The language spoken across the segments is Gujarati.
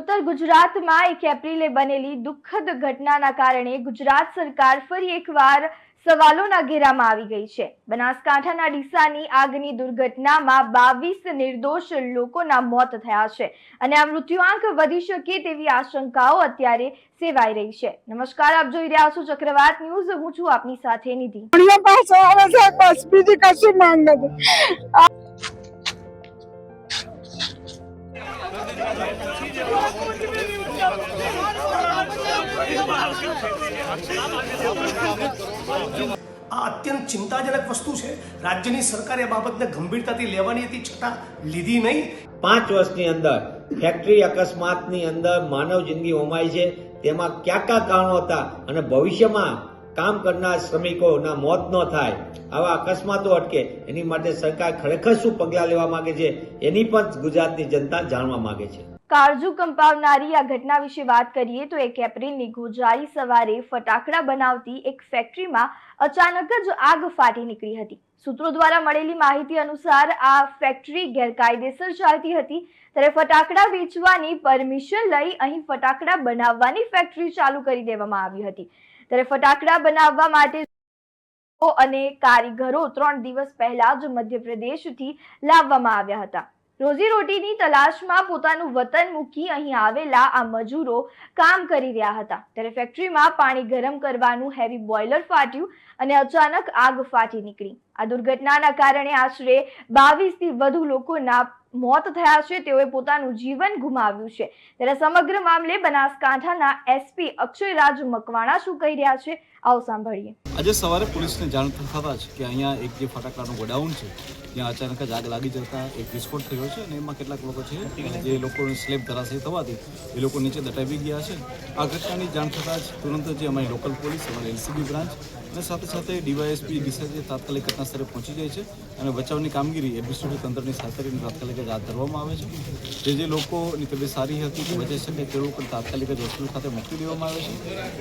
પૂર્વોત્તર ગુજરાતમાં એક એપ્રિલે બનેલી દુઃખદ ઘટનાના કારણે ગુજરાત સરકાર ફરી એકવાર સવાલોના ઘેરામાં આવી ગઈ છે. બનાસકાંઠાના ડીસાની આગની દુર્ઘટનામાં બાવીસ નિર્દોષ લોકોના મોત થયા છે અને આ મૃત્યુઆંક વધી શકે તેવી આશંકાઓ અત્યારે સેવાઈ રહી છે. નમસ્કાર, આપ જોઈ રહ્યા છો ચક્રવાત ન્યૂઝ. હું છું આપની સાથે નિધિ. આ અત્યંત ચિંતાજનક વસ્તુ છે. રાજ્યની સરકારે આ બાબતને ગંભીરતાથી લેવાની હતી, છતાં લીધી નહીં. પાંચ વર્ષની અંદર ફેક્ટરી અકસ્માતની અંદર માનવ જિંદગી હોમાય છે. તેમાં કયા કયા કારણો હતા અને ભવિષ્યમાં કામ કરનાર શ્રમિકોના મોત ન થાય. આવા અકસ્માતો અટકે, એની માટે સરકાર ખરેખર શું પગલાં લેવા માંગે છે, એની પણ ગુજરાતની જનતા જાણવા માંગે છે. કાળજુ કંપાવનારી આ ઘટના વિશે વાત કરીએ તો એક એપ્રિલની ગોજારી સવારે ફટાકડા બનાવતી એક ફેક્ટરીમાં અચાનક જ આગ ફાટી નીકળી હતી. સૂત્રો દ્વારા મળેલી માહિતી અનુસાર આ ફેક્ટરી ગેરકાયદેસર ચાલતી હતી. ત્યારે ફટાકડા વેચવાની પરમિશન લઈ અહીં ફટાકડા બનાવવાની ફેક્ટરી ચાલુ કરી દેવામાં આવી હતી. ત્યારે ફટાકડા બનાવવા માટે અને કારીગરો ત્રણ દિવસ પહેલા જ મધ્યપ્રદેશથી લાવવામાં આવ્યા હતા. રોજીરોટીની તલાશમાં પોતાનું વતન મૂકી અહીં આવેલા આ મજૂરો કામ કરી રહ્યા હતા. ત્યારે ફેક્ટરીમાં પાણી ગરમ કરવાનું હેવી બોઇલર ફાટ્યું અને અચાનક આગ ફાટી નીકળી. આ દુર્ઘટનાના કારણે આશરે બાવીસથી વધુ લોકોના મોત થયા છે, તેઓએ પોતાનું જીવન ગુમાવ્યું છે. ત્યારે સમગ્ર મામલે બનાસકાંઠાના એસપી અક્ષયરાજ મકવાણા શું કહી રહ્યા છે, આવો સાંભળીએ. આજે સવારે પોલીસને જાણ થતાં જ કે અહીંયા એક જે ફટાકડાનું ગોડાઉન છે, ત્યાં અચાનક જ આગ લાગી જતા એક વિસ્ફોટ થયો છે અને એમાં કેટલાક લોકો છે, જે લોકોને સ્લેબ ધરાશય થવાથી એ લોકો નીચે દટાવી ગયા છે. આ ઘટનાની જાણ થતાં જ તુરંત જે અમારી લોકલ પોલીસ, અમારી એલસીબી બ્રાન્ચ અને સાથે સાથે ડીવાયએસપી ડીસા જે તાત્કાલિક ઘટના પહોંચી જાય છે અને બચાવની કામગીરી એડમિનિસ્ટ્રેટિવ તંત્રની સાથે રહીને તાત્કાલિક જ હાથ ધરવામાં આવે છે. જે જે લોકોની તબિયત સારી હતી કે બચી શકે તે લોકો તાત્કાલિક જ હોસ્પિટલ ખાતે મોકલી દેવામાં આવે છે.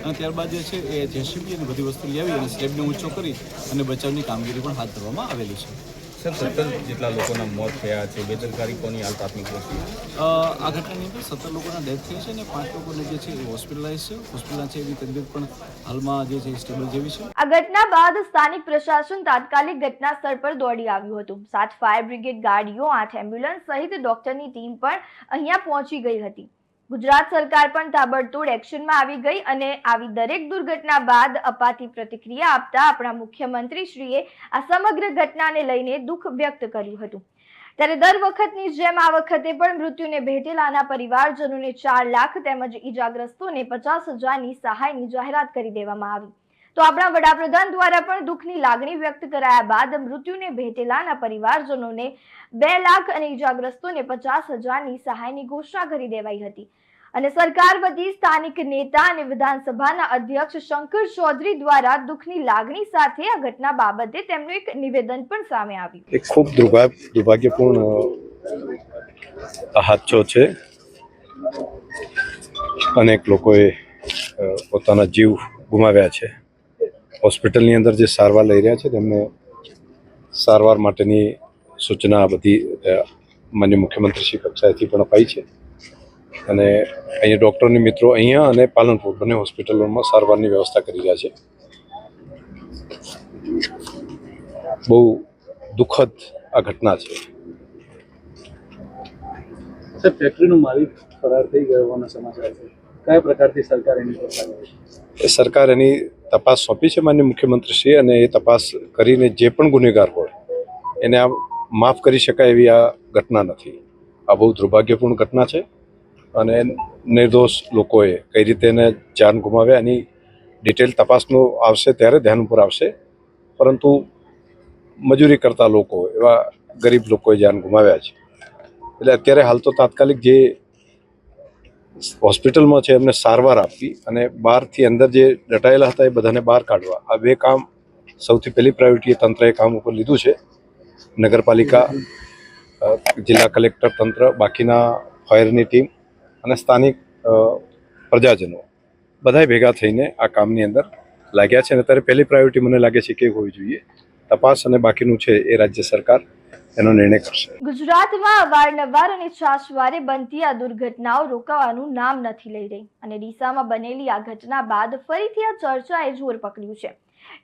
અને ત્યારબાદ જે છે એ જેસીબી અને બધી વસ્તુ લઈ આવી અને સ્લેબને ઊંચો કરી અને બચાવની કામગીરી પણ હાથ ધરવામાં આવેલી છે. સર સત્તર જેટલા લોકોના મોત થયા છે બેદરકારી કોની હાલ પ્રાથમિક દ્રષ્ટિએ આ ઘટનાની અંદર સત્તર લોકોના ડેથ થયા છે અને પાંચ લોકોને જે છે એ હોસ્પિટલાઇઝ છે. હોસ્પિટલમાં છે એવી તબિયત પણ હાલમાં જે છે સ્ટેબલ જેવી છે. આ ઘટના બાદ સ્થાનિક પ્રશાસન તાત્કાલિક ઘટના સ્થળ પર દોડી આવ્યું હતું. સાત ફાયર બ્રિગેડ ગાડીઓ આઠ એમ્બ્યુલન્સ સહિત ડોક્ટરની ટીમ પણ અહીંયા પહોંચી ગઈ હતી. ગુજરાત સરકાર પણ તાબડતોડ એક્શનમાં આવી ગઈ અને આવી દરેક દુર્ઘટના બાદ અપાતી પ્રતિક્રિયા આપતા આપણા મુખ્યમંત્રીશ્રીએ આ સમગ્ર ઘટનાને લઈને દુઃખ વ્યક્ત કર્યું હતું. ત્યારે દર વખતની જેમ આ વખતે પણ મૃત્યુને ભેટેલાના પરિવારજનોને ચાર લાખ તેમજ ઈજાગ્રસ્તોને પચાસ હજારની સહાયની જાહેરાત કરી દેવામાં આવી. તો આપણા વડાપ્રધાન દ્વારા પણ દુઃખની લાગણી વ્યક્ત કરાયા બાદ મૃત્યુને ભેટેલાના પરિવારજનોને બે લાખ અને ઈજાગ્રસ્તોને પચાસ હજારની સહાયની ઘોષણા કરી દેવાઈ હતી. અને સરકાર વતી સ્થાનિક નેતા અને વિધાનસભાના અધ્યક્ષ શંકર ચૌધરી દ્વારા દુઃખની લાગણી સાથે આ ઘટના બાબતે તેમનું એક નિવેદન પણ સામે આવ્યું. એક ખૂબ દુર્ભાગ્ય દુર્ભાગ્યપૂર્ણ હાથો છે. અનેક લોકોએ પોતાના જીવ ગુમાવ્યા છે. હોસ્પિટલની અંદર જે સારવાર લઈ રહ્યા છે, તેમને સારવાર માટેની સૂચના બધી માન્ય મુખ્યમંત્રી શ્રી કક્ષાએથી પણ અપાઈ છે. અને અહીંયા ડૉક્ટરની મિત્રો અહીંયા અને પાલનપુર બંને હોસ્પિટલોમાં સારવારની વ્યવસ્થા કરી રહ્યા છે. બહુ દુઃખદ આ ઘટના છે. સર ફેક્ટરીનો માલિક ફરાર થઈ ગયો હોવાના સમાચાર છે. કયા પ્રકારથી સરકાર એની સરકાર એની તપાસ સોંપી છે માન્ય મુખ્યમંત્રીશ્રી અને એ તપાસ કરીને જે પણ ગુનેગાર હોય એને આ માફ કરી શકાય એવી આ ઘટના નથી. આ બહુ દુર્ભાગ્યપૂર્ણ ઘટના છે અને નિર્દોષ લોકોએ કઈ રીતે એને જાન ગુમાવ્યા એની ડિટેલ તપાસનું આવશે ત્યારે ધ્યાન ઉપર આવશે. પરંતુ મજૂરી કરતા લોકો, એવા ગરીબ લોકોએ જાન ગુમાવ્યા છે. એટલે અત્યારે હાલ તો તાત્કાલિક જે હોસ્પિટલમાં છે એમને સારવાર આપવી અને બહારથી અંદર જે દટાયેલા હતા એ બધાને બહાર કાઢવા. આ બે કામ સૌથી પહેલી પ્રાયોરિટી તંત્રએ કામ ઉપર લીધું છે. નગરપાલિકા જિલ્લા કલેક્ટર તંત્ર, બાકીના ફાયરની ટીમ અને સ્થાનિક પ્રજાજનો બધાય ભેગા થઈને આ કામની અંદર લાગ્યા છે અને અત્યારે પહેલી પ્રાયોરિટી મને લાગે છે કે હોવી જોઈએ. તપાસ અને બાકીનું છે એ રાજ્ય સરકાર એનો નિર્ણય કરશે. ગુજરાતમાં અવારનવાર અને છાશવારે બનતી આ દુર્ઘટનાઓ રોકાવાનું નામ નથી લઈ રહી અને ડીસામાં બનેલી આ ઘટના બાદ ફરીથી આ ચર્ચાએ જોર પકડ્યું છે.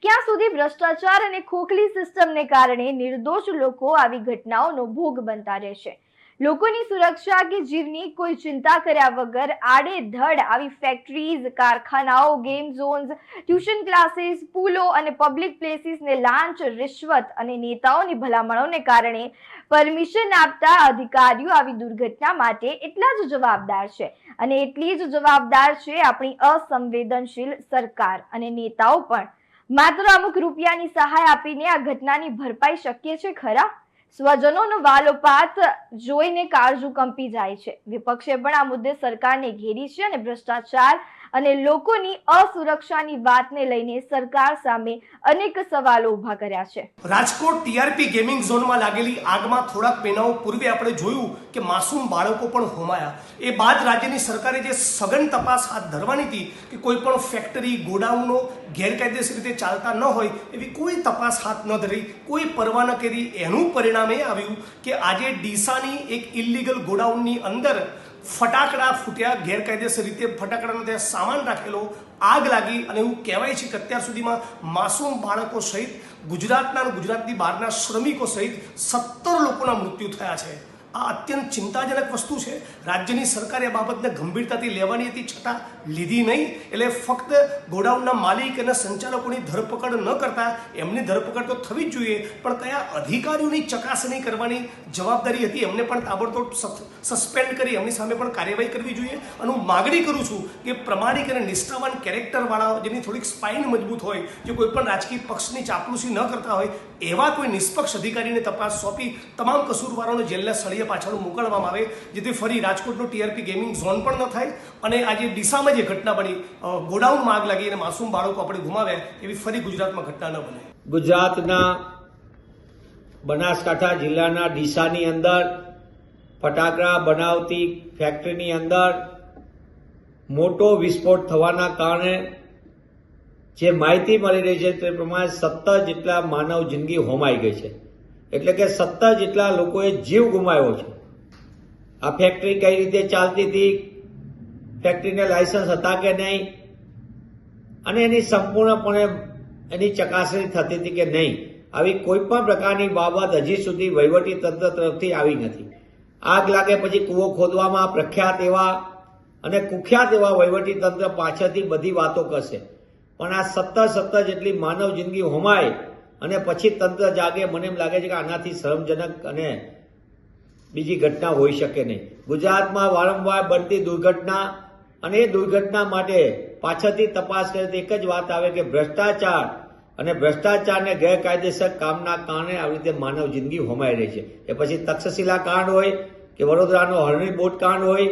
ક્યાં સુધી ભ્રષ્ટાચાર અને ખોખલી સિસ્ટમને કારણે નિર્દોષ લોકો આવી ઘટનાઓનો ભોગ બનતા રહેશે? લોકોની સુરક્ષા કે જીવની કોઈ ચિંતા કર્યા વગર આડેધડ આવી ફેક્ટરીઝ કારખાનાઓ ગેમ ઝોન્સ ટ્યુશન ક્લાસીસ પુલો અને પબ્લિક પ્લેસીસને લાંચ, રિશ્વત અને નેતાઓની ભલામણોને કારણે પરમિશન આપતા અધિકારીઓ આવી દુર્ઘટના માટે એટલા જ જવાબદાર છે. અને એટલી જ જવાબદાર છે આપણી અસંવેદનશીલ સરકાર અને નેતાઓ પણ. માત્ર અમુક રૂપિયાની સહાય આપીને આ ઘટનાની ભરપાઈ શક્ય છે ખરા? સ્વજનોનો વાલોપાત જોઈને કાળજુ કંપી જાય છે. વિપક્ષે પણ આ મુદ્દે સરકારને ઘેરી છે અને ભ્રષ્ટાચાર અને લોકોની અસુરક્ષાની વાતને લઈને સરકાર સામે અનેક સવાલો ઊભા કર્યા છે. રાજકોટ ટીઆરપી ગેમિંગ ઝોનમાં લાગેલી આગમાં થોડાક મહિનાઓ પૂર્વે આપણે જોયું કે માસૂમ બાળકો પણ હોમાયા. એ બાદ રાજ્યની સરકારે જે સઘન તપાસ હાથ ધરવાની હતી કે કોઈ પણ ફેક્ટરી ગોડાઉનો ગેરકાયદેસર રીતે ચાલતા ન હોય એવી કોઈ તપાસ હાથ ન ધરી, કોઈ પરવા ન કરી એનું પરિણામ એ આવ્યું કે આજે ડીસાની એક ઇલ્લીગલ ગોડાઉનની અંદર ફટાકડા ફૂટ્યા, ગેરકાયદેસર રીતે ફટાકડાનો ત્યાં સામાન રાખેલો, આગ લાગી અને એવું કહેવાય છે કે અત્યાર સુધીમાં માસૂમ બાળકો સહિત ગુજરાતના ગુજરાતની બહારના શ્રમિકો સહિત સત્તર લોકોના મૃત્યુ થયા છે. આ અત્યંત ચિંતાજનક વસ્તુ છે. રાજ્યની સરકારે આ બાબતને ગંભીરતાથી લેવાની હતી, છતાં લીધી નહીં. એટલે ફક્ત ગોડાઉનના માલિક અને સંચાલકોની ધરપકડ ન કરતા એમની ધરપકડ તો થવી જ જોઈએ, પણ કયા અધિકારીઓની ચકાસણી કરવાની જવાબદારી હતી એમને પણ તાબડતોડ સસ્પેન્ડ કરી એમની સામે પણ કાર્યવાહી કરવી જોઈએ. અને હું માગણી કરું છું કે પ્રમાણિક અને નિષ્ઠાવાન કેરેક્ટરવાળા, જેની થોડીક સ્પાઇન મજબૂત હોય, જે કોઈ પણ રાજકીય પક્ષની ચાપલુસી ન કરતા હોય એવા કોઈ નિષ્પક્ષ અધિકારીને તપાસ સોંપી તમામ કસૂરવારોને જેલના સળિયા પાછળ મોકલવામાં આવે, જેથી ફરી રાજકોટનો ટીઆરપી ગેમિંગ ઝોન પણ ન થાય અને આજે ડીસામાં જે ઘટના બની ગોડાઉનમાં આગ લાગી અને માસૂમ બાળકો આપણે ગુમાવ્યા, એવી ફરી ગુજરાતમાં ઘટના ન બને. ગુજરાતના બનાસકાંઠા જિલ્લાના ડીસાની અંદર, ફટાકડા બનાવતી ફેક્ટરીની અંદર મોટો વિસ્ફોટ થવાના કારણે જે માહિતી મળી રહી છે તે પ્રમાણે સત્તર જેટલા માનવ જિંદગી હોમાઈ ગઈ છે. એટલે કે સત્તર જેટલા લોકોએ જીવ ગુમાવ્યો છે. આ ફેક્ટરી કઈ રીતે ચાલતી હતી? ફેક્ટરીને લાયસન્સ હતા કે નહીં? અને એની સંપૂર્ણપણે એની ચકાસણી થતી હતી કે નહીં. આવી કોઈ પણ પ્રકારની બાબત હજી સુધી વહીવટી તંત્ર તરફથી આવી નથી. આગ લાગે પછી કૂવો ખોદવામાં પ્રખ્યાત એવા અને કુખ્યાત એવા વહીવટી તંત્ર પાછળથી બધી વાતો કરશે. પણ આ સત્તર સત્તર જેટલી માનવ જિંદગી હોમાય અને પછી તંત્ર જાગે, મને એમ લાગે છે કે આનાથી શરમજનક અને બીજી ઘટના હોઈ શકે નહીં. ગુજરાતમાં વારંવાર બનતી દુર્ઘટના અને એ દુર્ઘટના માટે પાછળથી તપાસ કરે તો એક જ વાત આવે કે ભ્રષ્ટાચાર અને ભ્રષ્ટાચારને ગેરકાયદેસર કામના કારણે આવી રીતે માનવ જિંદગી હોમાઈ રહી છે. એ પછી તક્ષશિલા કાંડ હોય, કે વડોદરાનો હરણી બોટ કાંડ હોય,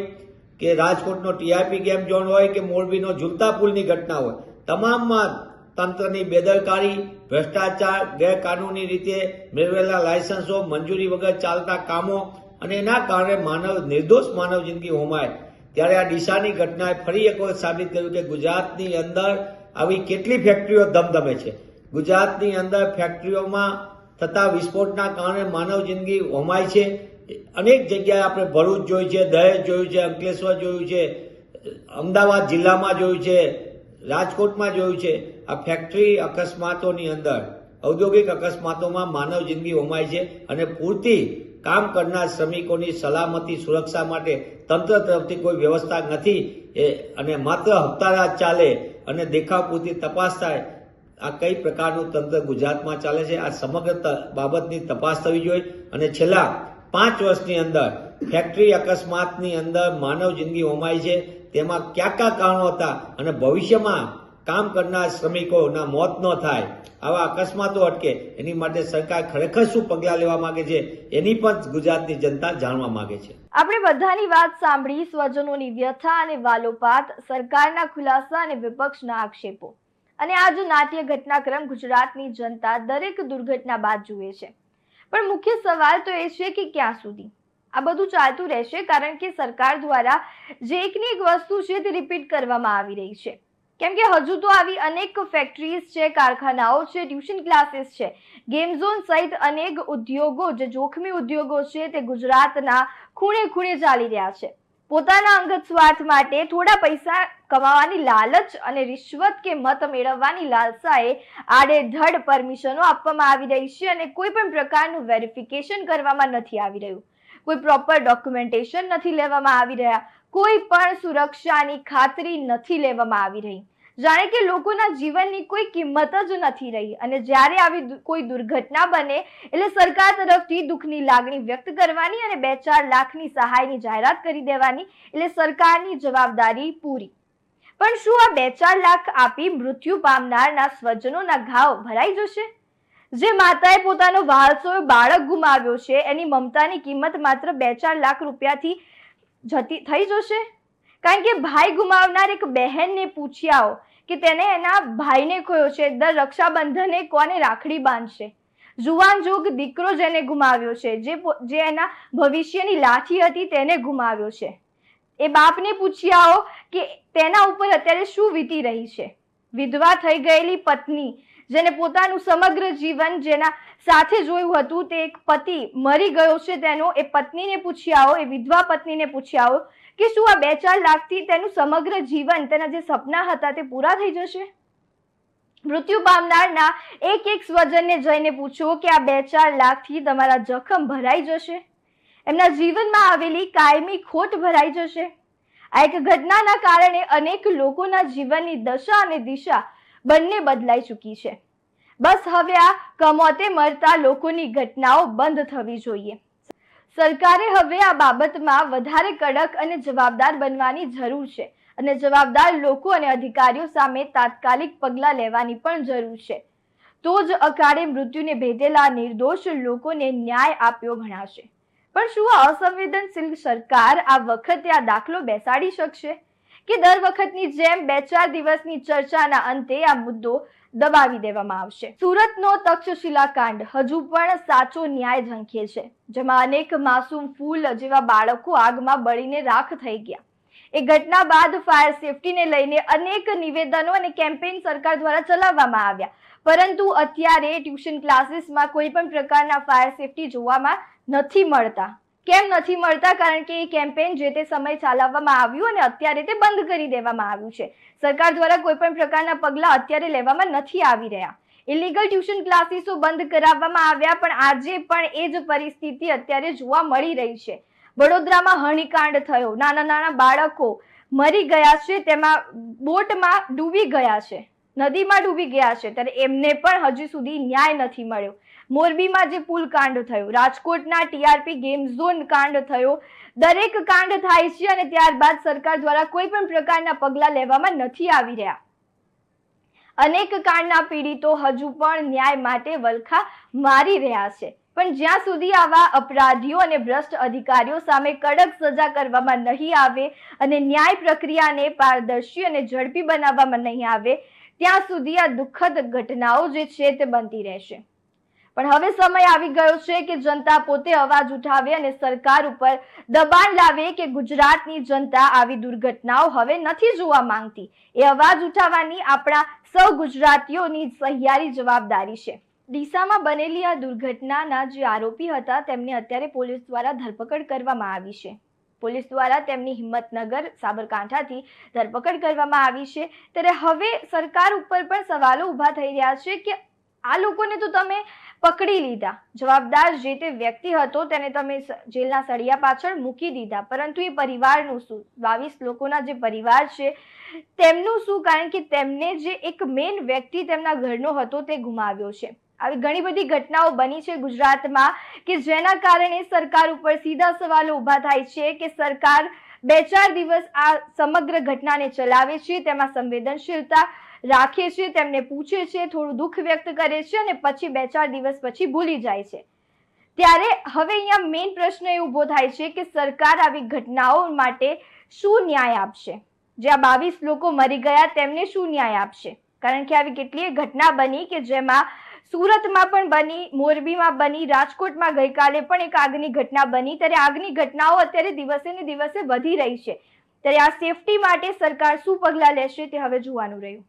કે રાજકોટનો ટીઆરપી ગેમ ઝોન હોય, કે મોરબીનો ઝૂલતા પુલની ઘટના હોય. તમામમાં તંત્રની બેદરકારી, ભ્રષ્ટાચાર, ગેરકાનૂની રીતે મેળવેલા લાયસન્સો મંજૂરી વગર ચાલતા કામો અને એના કારણે માનવ, નિર્દોષ માનવ જિંદગી હોમાય. ત્યારે આ ડીસાની ઘટનાએ ફરી એક વખત સાબિત કર્યું કે ગુજરાતની અંદર આવી કેટલી ફેક્ટરીઓ ધમધમે છે. ગુજરાતની અંદર ફેક્ટરીઓમાં થતા વિસ્ફોટના કારણે માનવ જિંદગી હોમાય છે. અનેક જગ્યાએ આપણે ભરૂચ જોયું છે, દહેજ જોયું છે, અંકલેશ્વર જોયું છે, અમદાવાદ જિલ્લામાં જોયું છે રાજકોટમાં જોયું છે, આ ફેક્ટરી અકસ્માતોની અંદર, ઔદ્યોગિક અકસ્માતોમાં માનવ જિંદગી હોમાય છે અને પૂરતી કામ કરનાર શ્રમિકોની સલામતી સુરક્ષા માટે તંત્ર તરફથી કોઈ વ્યવસ્થા નથી, એ, અને માત્ર હપ્તારાજ ચાલે અને દેખાવ પૂરતી તપાસ થાય, આ કઈ પ્રકારનું તંત્ર ગુજરાતમાં ચાલે છે, આ સમગ્ર બાબતની તપાસ થવી જોઈએ. અને છેલ્લા પાંચ વર્ષની અંદર ફેક્ટરી અકસ્માતની અંદર માનવ જિંદગી હોમાય છે તેમાં કયા કયા કારણો હતા અને ભવિષ્યમાં કામ કરનાર શ્રમિકોના મોત ન થાય, આવા અકસ્માતો અટકે, એની માટે સરકાર ખરેખર શું પગલાં લેવા માંગે છે, એની પણ ગુજરાતની જનતા જાણવા માંગે છે. આપણે બધાની વાત સાંભળી, સ્વજનોની વ્યથા અને વાલોપાત, સરકારના ખુલાસા અને વિપક્ષના આક્ષેપો. અને આજ નાટ્ય ઘટનાક્રમ ગુજરાતની જનતા દરેક દુર્ઘટના બાદ જુએ છે. પણ મુખ્ય સવાલ તો એ છે કે ક્યાં સુધી? આ બધું ચાલતું રહેશે કારણ કે સરકાર દ્વારા જે એકની એક વસ્તુ છે તે રિપીટ કરવામાં આવી રહી છે. કેમ કે હજુ તો આવી અનેક ફેક્ટરીઝ છે, કારખાનાઓ છે ટ્યુશન ક્લાસીસ છે. ગેમ ઝોન સહિત અનેક ઉદ્યોગો જે જોખમી ઉદ્યોગો છે તે ગુજરાતના ખૂણે ખૂણે ચાલી રહ્યા છે. પોતાના અંગત સ્વાર્થ માટે થોડા પૈસા કમાવાની લાલચ અને રિશ્વત કે મત મેળવવાની લાલસાએ આડેધડ પરમિશનો આપવામાં આવી રહી છે અને કોઈ પણ પ્રકારનું વેરિફિકેશન કરવામાં નથી આવી રહ્યું. કોઈ પ્રોપર ડોક્યુમેન્ટેશન નથી લેવામાં આવી રહ્યા. કોઈ પણ સુરક્ષાની ખાતરી નથી લેવામાં આવી રહી. જાણે કે લોકોના જીવનની કોઈ કિંમત જ નથી રહી. અને જ્યારે આવી કોઈ દુર્ઘટના બને, એટલે સરકાર તરફથી દુઃખની લાગણી વ્યક્ત કરવાની અને બે ચાર લાખની સહાયની જાહેરાત કરી દેવાની, એટલે સરકારની જવાબદારી પૂરી. પણ શું આ બે ચાર લાખ આપી મૃત્યુ પામનારના સ્વજનોના ઘાવ ભરાઈ જશે? જે માતાએ પોતાનો વારસો બાળક ગુમાવ્યો છે, એની મમતાની કિંમત માત્ર બે ચાર લાખ રૂપિયાથી જતી થઈ જશે? કારણ કે ભાઈ ગુમાવનાર એક બહેનને પૂછ્યાઓ કે તેને એના ભાઈને ખોયો છે, દર રક્ષાબંધને કોને રાખડી બાંધશે? જુવાન જોગ દીકરો જેને ગુમાવ્યો છે, જે જે એના ભવિષ્યની લાઠી હતી તેને ગુમાવ્યો છે. એ બાપને પૂછ્યાઓ કે તેના ઉપર અત્યારે શું વીતી રહી છે? વિધવા થઈ ગયેલી પત્ની જેને પોતાનું સમગ્ર જીવન જેના સાથે જોયું હતું, તે એક પતિ મરી ગયો છે. તેનો એ પત્નીને પૂછી આવો એ વિધવા પત્નીને પૂછી આવો કે શું આ બે ચાર લાખથી તેનું સમગ્ર જીવન, તેના જે સપના હતા તે પૂરા થઈ જશે? મૃત્યુ પામનારના એક એક સ્વજનને જઈને પૂછો કે આ બે ચાર લાખથી તમારા જખમ ભરાઈ જશે? એમના જીવનમાં આવેલી કાયમી ખોટ ભરાઈ જશે? આ એક ઘટનાના કારણે અનેક લોકોના જીવનની દશા અને દિશા બંને બદલાઈ ચૂકી છે. બસ હવે આ કમોતે મરતા લોકોની ઘટનાઓ બંધ થવી જોઈએ. સરકારે હવે આ બાબતમાં વધારે કડક અને જવાબદાર બનવાની જરૂર છે અને જવાબદાર લોકો અને અધિકારીઓ સામે તાત્કાલિક પગલાં લેવાની પણ જરૂર છે. તો જ અકાળે મૃત્યુને ભેટેલા નિર્દોષ લોકોને ન્યાય આપ્યો ગણાશે. પણ શું આ અસંવેદનશીલ સરકાર આ વખતે આ દાખલો બેસાડી શકશે? કે દર વખતની જેમ બે ચાર દિવસની ચર્ચાના અંતે આ મુદ્દો દબાવી દેવામાં આવશે. સુરતનો તક્ષશિલા કાંડ હજુ પણ સાચો ન્યાય ઝંખે છે, જેમાં અનેક માસૂમ ફૂલ જેવા બાળકો આગમાં બળીને રાખ થઈ ગયા. એ ઘટના બાદ ફાયર સેફટીને લઈને અનેક નિવેદનો અને કેમ્પેઇન સરકાર દ્વારા ચલાવવામાં આવ્યા. પરંતુ અત્યારે ટ્યુશન ક્લાસીસમાં કોઈ પણ પ્રકારના ફાયર સેફટી જોવામાં નથી મળતા. કેમ નથી મળતા? કારણ કે એ કેમ્પેન જે તે સમય ચલાવવામાં આવ્યું અને અત્યારે તે બંધ કરી દેવામાં આવ્યું છે. સરકાર દ્વારા કોઈ પણ પ્રકારના પગલાં અત્યારે લેવામાં નથી આવી રહ્યા. ઇલીગલ ટ્યુશન ક્લાસીસો બંધ કરાવવામાં આવ્યા, પણ આજે પણ એ જ પરિસ્થિતિ અત્યારે જોવા મળી રહી છે. વડોદરામાં હણીકાંડ થયો. નાના નાના બાળકો મરી ગયા છે. તેમાં બોટમાં ડૂબી ગયા છે. નદીમાં ડૂબી ગયા છે. ત્યારે એમને પણ હજુ સુધી ન્યાય નથી મળ્યો. મોરબીમાં જે પુલ કાંડ થયો, રાજકોટના ટીઆરપી ગેમ ઝોન કાંડ થયો, દરેક કાંડ થાય છે અને ત્યારબાદ સરકાર દ્વારા કોઈ પણ પ્રકારના પગલાં લેવામાં નથી આવી રહ્યા. અનેક કાંડના પીડિતો હજુ પણ ન્યાય માટે વલખા મારી રહ્યા છે. પણ જ્યાં સુધી આવા અપરાધીઓ અને ભ્રષ્ટ અધિકારીઓ સામે કડક સજા કરવામાં નહીં આવે અને ન્યાય પ્રક્રિયાને પારદર્શી અને ઝડપી બનાવવામાં નહીં આવે, ત્યાં સુધી આ દુઃખદ ઘટનાઓ જે છે તે બનતી રહેશે. પણ હવે સમય આવી ગયો છે કે જનતા પોતે અવાજ ઉઠાવે અને સરકાર ઉપર દબાણ લાવે કે ગુજરાતની જનતા આવી દુર્ઘટનાઓ હવે નથી જોવા માંગતી. એ અવાજ ઉઠાવવાની આપણા સૌ ગુજરાતીઓની સહિયારી જવાબદારી છે. ડીસામાં બનેલી આ દુર્ઘટનાના જે આરોપી હતા, તેમને અત્યારે પોલીસ દ્વારા ધરપકડ કરવામાં આવી છે. પોલીસ દ્વારા તેમની હિંમતનગર, સાબરકાંઠાથી ધરપકડ કરવામાં આવી છે. ત્યારે હવે સરકાર ઉપર પણ સવાલો ઊભા થઈ રહ્યા છે કે આ લોકોને તો તમે પકડી લીધા. જવાબદાર જે તે વ્યક્તિ હતો તેને તમે જેલના સળિયા પાછળ મૂકી દીધા. પરંતુ એ પરિવારનું શું? બાવીસ લોકોના જે પરિવાર છે, તેમનું શું? કારણ કે તેમને જે એક મેઇન વ્યક્તિ તેમના ઘરનો હતો તે ગુમાવ્યો છે. આવી ઘણી બધી ઘટનાઓ બની છે ગુજરાતમાં કે જેના કારણે સરકાર ઉપર સીધા સવાલો ઊભા થાય છે કે સરકાર બે ચાર દિવસ આ સમગ્ર ઘટનાને ચલાવે છે, તેમાં સંવેદનશીલતા રાખે છે, તેમને પૂછે છે, થોડું દુઃખ વ્યક્ત કરે છે અને પછી બે ચાર દિવસ પછી ભૂલી જાય છે. ત્યારે હવે અહીંયા મેઇન પ્રશ્ન એ ઊભો થાય છે કે સરકાર આવી ઘટનાઓ માટે શું ન્યાય આપશે? જ્યાં બાવીસ લોકો મરી ગયા, તેમને શું ન્યાય આપશે? કારણ કે આવી કેટલીય ઘટના બની કે જેમાં સુરતમાં પણ બની, મોરબીમાં બની, રાજકોટમાં ગઈકાલે પણ એક આગની ઘટના બની. ત્યારે આગની ઘટનાઓ અત્યારે દિવસે ને દિવસે વધી રહી છે. ત્યારે આ સેફટી માટે સરકાર શું પગલાં લેશે તે હવે જોવાનું રહ્યું.